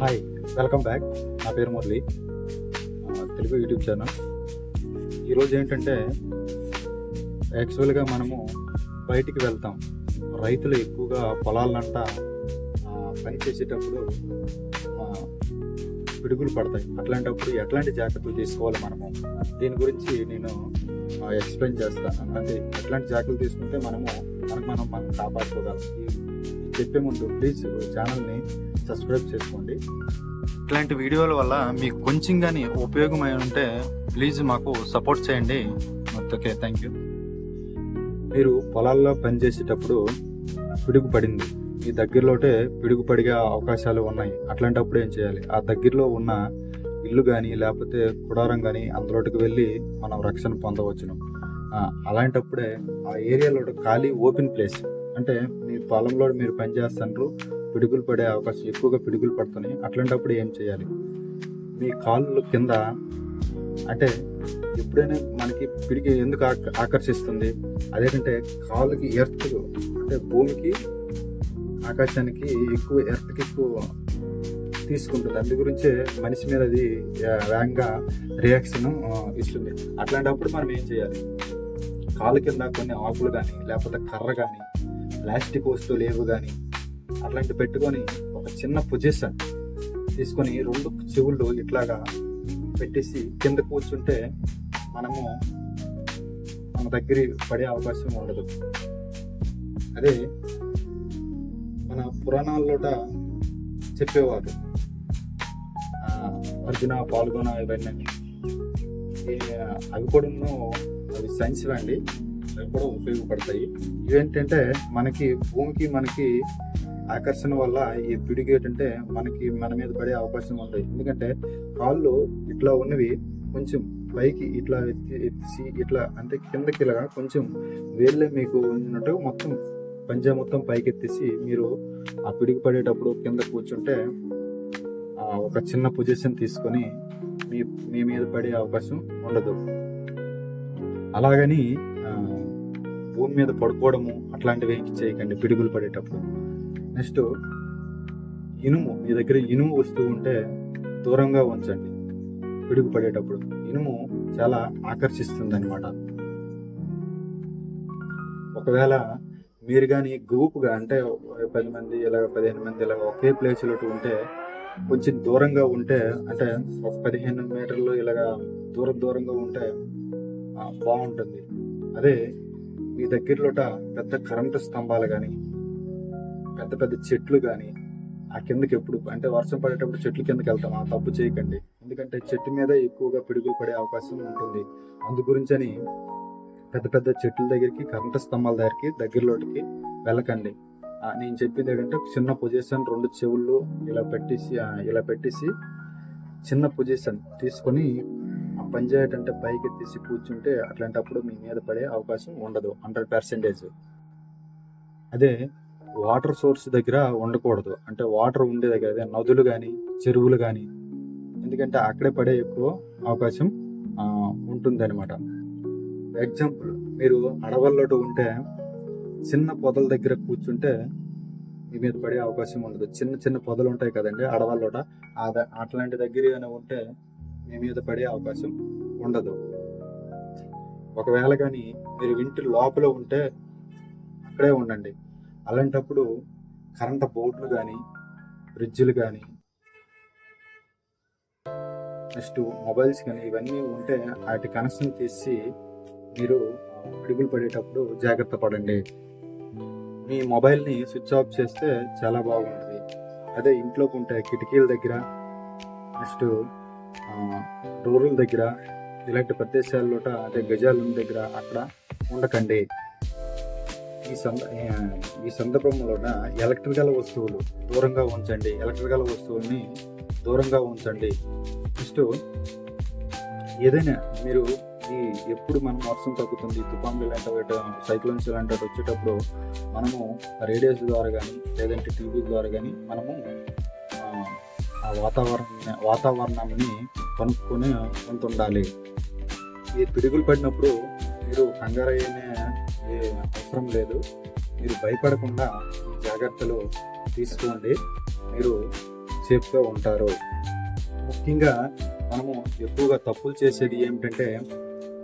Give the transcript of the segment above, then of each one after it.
Hi welcome back. నా పేరు Murali. Telugu YouTube channel. ఈరోజు ఏంటంటే యాక్చువల్గా మనము బయటికి వెళ్తాం. రైతులు ఎక్కువగా పొలాలంట పని చేసేటప్పుడు పిడుగులు పడతాయి. అట్లాంటప్పుడు ఎట్లాంటి జాగ్రత్తలు తీసుకోవాలి మనము? దీని గురించి నేను ఎక్స్ప్లెయిన్ చేస్తాను. అంటే ఎట్లాంటి జాగ్రత్తలు తీసుకుంటే మనము మనకు మనం మనం కాపాడుకోగలం. చెప్పే ముందు ప్లీజ్ ఛానల్ని సబ్స్క్రైబ్ చేసుకోండి. ఇట్లాంటి వీడియోల వల్ల మీకు కొంచెం కానీ ఉపయోగమై ఉంటే ప్లీజ్ మాకు సపోర్ట్ చేయండి. ఓకే థ్యాంక్ యూ మీరు పొలాల్లో పనిచేసేటప్పుడు పిడుగు పడింది మీ దగ్గరలోటే పిడుగు పడిగే అవకాశాలు ఉన్నాయి. అట్లాంటప్పుడు ఏం చేయాలి? ఆ దగ్గరలో ఉన్న ఇల్లు కానీ లేకపోతే కుడారం కానీ అందులోటికి వెళ్ళి మనం రక్షణ పొందవచ్చును. అలాంటప్పుడే ఆ ఏరియాలో ఖాళీ ఓపెన్ ప్లేస్ అంటే మీ పొలంలో మీరు పనిచేస్తున్నారు పిడుగులు పడే అవకాశం ఎక్కువగా పిడుగులు పడుతున్నాయి. అట్లాంటప్పుడు ఏం చేయాలి? మీ కాళ్ళు కింద అంటే ఎప్పుడైనా మనకి పిడికి ఎందుకు ఆక- ఆకర్షిస్తుంది? అదేంటంటే కాళ్ళకి ఎర్త్ అంటే భూమికి ఆకాశానికి ఎక్కువ ఎర్త్కి ఎక్కువ తీసుకుంటుంది. అందు గురించే మనిషి మీద అది వేగంగా రియాక్షన్ ఇస్తుంది. అట్లాంటప్పుడు మనం ఏం చేయాలి? కాళ్ళ కింద కొన్ని ఆకులు కానీ లేకపోతే కర్ర కానీ ప్లాస్టిక్ వస్తువులు లేవు కానీ అట్లాంటి పెట్టుకొని ఒక చిన్న పొజిషన్ తీసుకొని రెండు చెవులు ఇట్లాగా పెట్టేసి కింద కూర్చుంటే మనము మన దగ్గర పడే అవకాశం ఉండదు. అదే మన పురాణాల్లోట చెప్పేవారు. అర్జున పాల్గొన ఇవన్నీ. అవి కూడా అవి సైన్స్ అండి. కూడా ఉపయోగపడతాయి. ఇవేంటంటే మనకి భూమికి మనకి ఆకర్షణ వల్ల ఈ పిడుగు ఏంటంటే మనకి మన మీద పడే అవకాశం ఉంటాయి. ఎందుకంటే కాళ్ళు ఇట్లా ఉన్నవి కొంచెం పైకి ఇట్లా ఎత్తి ఎత్తిసి ఇట్లా అంటే కిందకి ఇలా కొంచెం వేళ్ళే మీకు ఉన్నట్టు మొత్తం పంజా మొత్తం పైకి ఎత్తేసి మీరు ఆ పిడికి పడేటప్పుడు కింద కూర్చుంటే ఆ, ఒక చిన్న పొజిషన్ తీసుకొని మీ మీ మీద పడే అవకాశం ఉండదు. అలాగని భూమి మీద పడుకోవడము అట్లాంటివి ఏం చేయకండి పిడుగులు పడేటప్పుడు. నెక్స్ట్ ఇనుము మీ దగ్గర ఇనుము వస్తువు ఉంటే దూరంగా ఉంచండి పిడుగు పడేటప్పుడు. ఇనుము చాలా ఆకర్షిస్తుంది అనమాట ఒకవేళ మీరు కానీ గ్రూప్గా అంటే పది మంది ఇలా పదిహేను మంది ఇలా ఒకే ప్లేస్లో ఉంటే కొంచెం దూరంగా ఉంటే అంటే ఒక పదిహేను మీటర్లు ఇలాగా దూరం దూరంగా ఉంటే బాగుంటుంది. అదే మీ దగ్గరలోట పెద్ద కరెంటు స్తంభాలు కానీ పెద్ద పెద్ద చెట్లు కానీ ఆ కిందకి ఎప్పుడు అంటే వర్షం పడేటప్పుడు చెట్ల కిందకి వెళ్తాం. ఆ తప్పు చేయకండి. ఎందుకంటే చెట్టు మీద ఎక్కువగా పిడుగులు పడే అవకాశం ఉంటుంది. అందు గురించని పెద్ద పెద్ద చెట్ల దగ్గరికి కరెంటు స్తంభాల దగ్గరికి దగ్గరలోటికి వెళ్ళకండి. నేను చెప్పింది ఏంటంటే చిన్న పొజిషన్ రెండు చెవుళ్ళు ఇలా పెట్టేసి ఇలా పెట్టేసి చిన్న పొజిషన్ తీసుకొని పంచాయత్ అంటే పైకి తీసి కూర్చుంటే అట్లాంటప్పుడు మీ మీద పడే అవకాశం ఉండదు హండ్రెడ్ పర్సెంటేజ్ అదే వాటర్ సోర్స్ దగ్గర ఉండకూడదు. అంటే వాటర్ ఉండే దగ్గర అదే నదులు కానీ చెరువులు కానీ ఎందుకంటే అక్కడే పడే ఎక్కువ అవకాశం ఉంటుంది అనమాట ఎగ్జాంపుల్ మీరు అడవుల్లోటు ఉంటే చిన్న పొదల దగ్గర కూర్చుంటే మీ మీద పడే అవకాశం ఉండదు. చిన్న చిన్న పొదలు ఉంటాయి కదండి అడవల్లోట. అట్లాంటి దగ్గర ఏమైనా ఉంటే మీ మీద పడే అవకాశం ఉండదు. ఒకవేళ కానీ మీరు ఇంటి లోపల ఉంటే అక్కడే ఉండండి. అలాంటప్పుడు కరెంట్ బోర్డులు కానీ ఫ్రిడ్జ్లు కానీ నెక్స్ట్ మొబైల్స్ కానీ ఇవన్నీ ఉంటే వాటి కనెక్షన్ తీసి మీరు పిడుగులు పడేటప్పుడు జాగ్రత్త పడండి. మీ మొబైల్ని స్విచ్ ఆఫ్ చేస్తే చాలా బాగుంటుంది. అదే ఇంట్లోకి ఉంటే కిటికీల దగ్గర నెక్స్ట్ రూరల్ దగ్గర ఇలాంటి ప్రదేశాల్లో అదే గజాల దగ్గర అక్కడ ఉండకండి. ఈ సంద ఈ సందర్భంలో ఎలక్ట్రికల్ వస్తువులు దూరంగా ఉంచండి. ఎలక్ట్రికల్ వస్తువుల్ని దూరంగా ఉంచండి. నెక్స్ట్ ఏదైనా మీరు ఈ ఎప్పుడు మనం వర్షం తగ్గుతుంది తుఫాన్లు ఇలాంటి సైక్లోన్స్ ఇలాంటివి వచ్చేటప్పుడు మనము రేడియోస్ ద్వారా కానీ లేదంటే టీవీ ద్వారా కానీ మనము వాతావరణ వాతావరణాన్ని కనుక్కొని ఉండాలి ఈ పిడుగులు పడినప్పుడు మీరు కంగారయ్యనే ఏ అవసరం లేదు. మీరు భయపడకుండా ఈ జాగ్రత్తలు తీసుకోండి. మీరు సేఫ్గా ఉంటారు. ముఖ్యంగా మనము ఎక్కువగా తప్పులు చేసేది ఏమిటంటే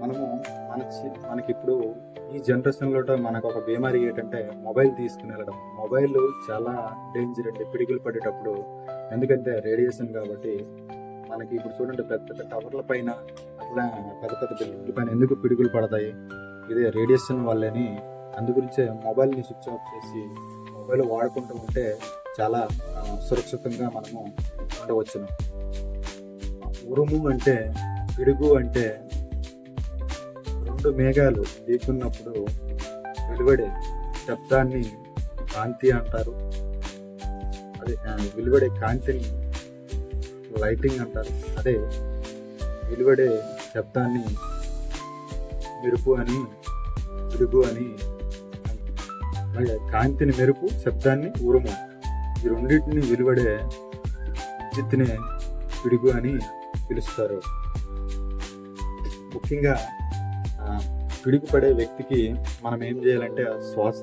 మనము మన చి- మనకి ఇప్పుడు ఈ జనరేషన్లో మనకు ఒక బీమారి ఏంటంటే మొబైల్ తీసుకుని వెళ్ళడం. మొబైల్ చాలా డేంజర్ అండి పిడికిలు పడేటప్పుడు. ఎందుకంటే రేడియేషన్ కాబట్టి మనకి ఇప్పుడు చూడండి పెద్ద పెద్ద టవర్ల పైన అట్లా పెద్ద పెద్ద బిల్డింగ్ల పైన ఎందుకు పిడుగులు పడతాయి? ఇదే రేడియేషన్ వల్లని. అందుగురించే మొబైల్ని స్విచ్ ఆఫ్ చేసి మొబైల్ వాడుకుంటూ ఉంటే చాలా సురక్షితంగా మనము ఉండవచ్చును. ఉరుము అంటే పిడుగు అంటే రెండు మేఘాలు ఢీకున్నప్పుడు వెలువడే శబ్దాన్ని కాంతి అంటారు. అదే వెలువడే కాంతిని లైటింగ్ అంటారు. అదే వెలువడే శబ్దాన్ని మెరుపు అని పిడుగు అని కాంతిని మెరుపు శబ్దాన్ని ఉరుము. ఈ రెండింటిని వెలువడే విద్యుత్తునే పిడుగు అని పిలుస్తారు. ముఖ్యంగా పిడుగుపడే వ్యక్తికి మనం ఏం చేయాలంటే శ్వాస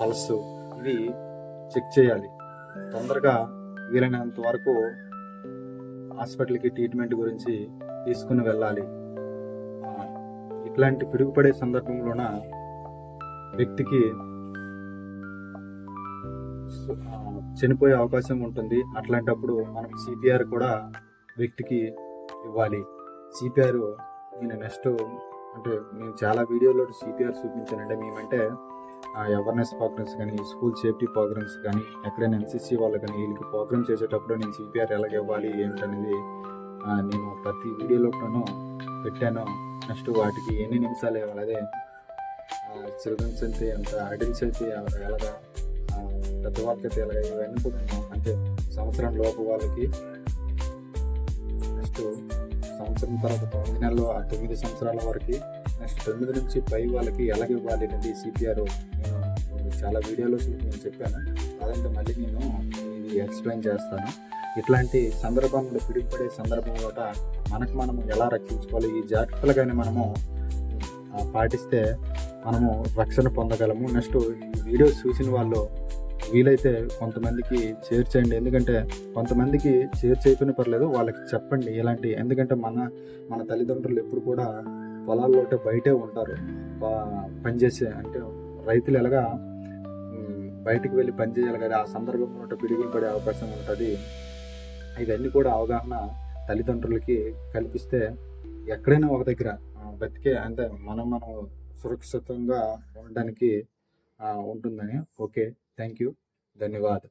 పల్స్ ఇవి చెక్ చేయాలి. తొందరగా వీలైనంత వరకు హాస్పిటల్కి ట్రీట్మెంట్ గురించి తీసుకుని వెళ్ళాలి. ఇట్లాంటి పిడుగుపడే సందర్భంలోన వ్యక్తికి చనిపోయే అవకాశం ఉంటుంది. అట్లాంటప్పుడు మనం సిపిఆర్ కూడా వ్యక్తికి ఇవ్వాలి. సిపిఆర్ నేను నెక్స్ట్ అంటే నేను చాలా వీడియోలో సిపిఆర్ చూపించానంటే మేమంటే అవేర్నెస్ ప్రోగ్రామ్స్ కానీ స్కూల్ సేఫ్టీ ప్రోగ్రామ్స్ కానీ ఎక్కడైనా ఎన్సీసీ వాళ్ళు కానీ వీళ్ళకి ప్రోగ్రామ్ చేసేటప్పుడు నేను సిపిఆర్ ఎలాగ ఇవ్వాలి ఏంటనేది నేను ప్రతి వీడియోలోనూ పెట్టాను. నెక్స్ట్ వాటికి ఎన్ని నిమిషాలు ఇవ్వాలి అదే చిల్డ్రన్స్ అయితే ఎంత అడల్ట్స్ అయితే ఎలాగా పెద్దవాళ్ళకి అయితే ఎలాగ ఇవన్నీ కూడా అంటే సంవత్సరం లోపు వాళ్ళకి నెక్స్ట్ సంవత్సరం తర్వాత తొమ్మిది నెలలు ఆ తొమ్మిది సంవత్సరాల వరకు నెక్స్ట్ తొమ్మిది నుంచి పై వాళ్ళకి ఎలాగ ఇవ్వాలి అనేది సిపిఆర్ నేను చాలా వీడియోలో నేను చెప్పాను. అదంతా మళ్ళీ నేను ఇది ఎక్స్ప్లెయిన్ చేస్తాను. ఇట్లాంటి సందర్భంలో పిడిపడే సందర్భం కూడా మనకు మనము ఎలా రక్షించుకోవాలి ఈ జాగ్రత్తలు కానీ మనము పాటిస్తే మనము రక్షణ పొందగలము. నెక్స్ట్ ఈ వీడియో చూసిన వాళ్ళు వీలైతే కొంతమందికి షేర్ చేయండి. ఎందుకంటే కొంతమందికి షేర్ చేయకునే పర్లేదు వాళ్ళకి చెప్పండి ఇలాంటి ఎందుకంటే మన మన తల్లిదండ్రులు ఎప్పుడు కూడా పొలాల్లో అంటే బయటే ఉంటారు. పనిచేసే అంటే రైతులు ఎలాగా బయటికి వెళ్ళి పని చేయాలి కదా ఆ సందర్భంలో ఉంటే పిడుగులు పడే అవకాశం ఉంటుంది. ఇవన్నీ కూడా అవగాహన తల్లిదండ్రులకి కల్పిస్తే ఎక్కడైనా ఒక దగ్గర బతికే అంటే మనం మనం సురక్షితంగా ఉండడానికి ఉంటుందని. ఓకే. Thank you ధన్యవాద్